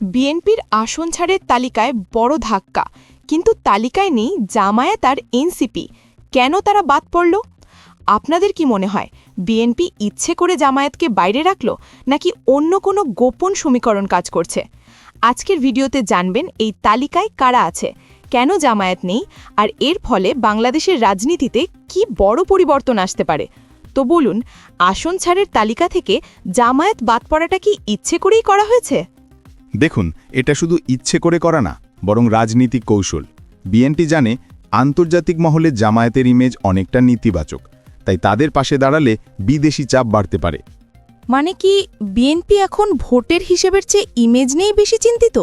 বিএনপির আসন ছাড়ের তালিকায় বড় ধাক্কা। কিন্তু তালিকায় নেই জামায়াত আর এনসিপি। কেন তারা বাদ পড়ল? আপনাদের কি মনে হয়, বিএনপি ইচ্ছে করে জামায়াতকে বাইরে রাখল, নাকি অন্য কোনো গোপন সমীকরণ কাজ করছে? আজকের ভিডিওতে জানবেন এই তালিকায় কারা আছে, কেন জামায়াত নেই, আর এর ফলে বাংলাদেশের রাজনীতিতে কি বড় পরিবর্তন আসতে পারে। তো বলুন, আসন ছাড়ের তালিকা থেকে জামায়াত বাদ পড়াটা কি ইচ্ছে করেই করা হয়েছে? দেখুন এটা শুধু ইচ্ছে করে করা না বরং রাজনীতিক কৌশল। বিএনপি জানে আন্তর্জাতিক মহলে জামায়াতের ইমেজ অনেকটা নেতিবাচক তাই তাদের পাশে দাঁড়ালে বিদেশি চাপ বাড়তে পারে। মানে কি বিএনপি এখন ভোটের হিসেবের চেয়ে ইমেজ নেই বেশি চিন্তিত?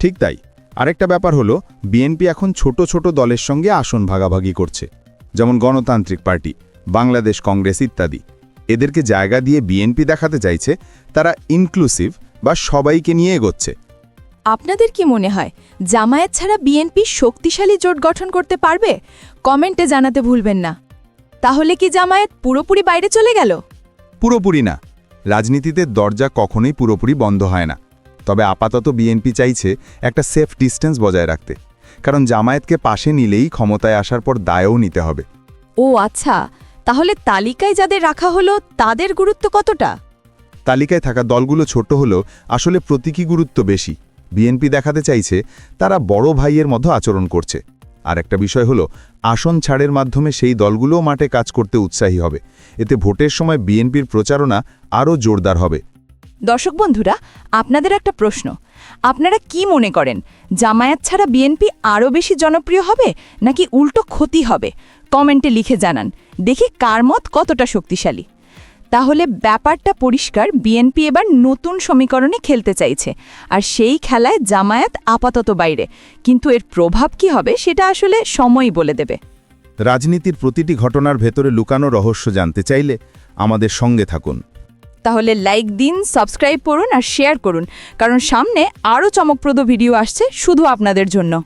ঠিক তাই। আরেকটা ব্যাপার হলো বিএনপি এখন ছোট ছোট দলের সঙ্গে আসন ভাগাভাগি করছে যেমন গণতান্ত্রিক পার্টি বাংলাদেশ কংগ্রেস ইত্যাদি। এদেরকে জায়গা দিয়ে বিএনপি দেখাতে চাইছে তারা ইনক্লুসিভ বা সবাইকে নিয়ে এগোচ্ছে। আপনাদের কি মনে হয় জামায়াত ছাড়া বিএনপি শক্তিশালী জোট গঠন করতে পারবে? কমেন্টে জানাতে ভুলবেন না। তাহলে কি জামায়াত পুরোপুরি বাইরে চলে গেল? পুরোপুরি না। রাজনীতিতে দরজা কখনোই পুরোপুরি বন্ধ হয় না। তবে আপাতত বিএনপি চাইছে একটা সেফ ডিস্টেন্স বজায় রাখতে। কারণ জামায়াতকে পাশে নিলেই ক্ষমতায় আসার পর দায়ও নিতে হবে। ও আচ্ছা তাহলে তালিকায় যাদের রাখা হলো তাদের গুরুত্ব কতটা? তালিকায় থাকা দলগুলো ছোট হলেও আসলে প্রতীকী গুরুত্ব বেশি। বিএনপি দেখাতে চাইছে, তারা বড় ভাইয়ের মতো আচরণ করছে। আর একটা বিষয় হলো, আসন ছাড়ের মাধ্যমে সেই দলগুলোও মাঠে কাজ করতে উৎসাহী হবে। এতে ভোটের সময় বিএনপির প্রচারণা আরও জোরদার হবে। দর্শক বন্ধুরা, আপনাদের একটা প্রশ্ন। আপনারা কি মনে করেন, জামায়াত ছাড়া বিএনপি আরও বেশি জনপ্রিয় হবে, নাকি উল্টো ক্ষতি হবে? কমেন্টে লিখে জানান। দেখি কার মত কতটা শক্তিশালী। তাহলে ব্যাপারটা পরিষ্কার বিএনপি এবার নতুন সমীকরণে খেলতে চাইছে। আর সেই খেলায় জামায়াত আপাতত বাইরে। কিন্তু এর প্রভাব কি হবে সেটা আসলে সময় বলে দেবে। রাজনীতির প্রতিটি ঘটনার ভেতরে লুকানো রহস্য জানতে চাইলে আমাদের সঙ্গে থাকুন। তাহলে লাইক দিন সাবস্ক্রাইব করুন আর শেয়ার করুন। কারণ সামনে আরও চমকপ্রদ ভিডিও আসছে শুধু আপনাদের জন্য।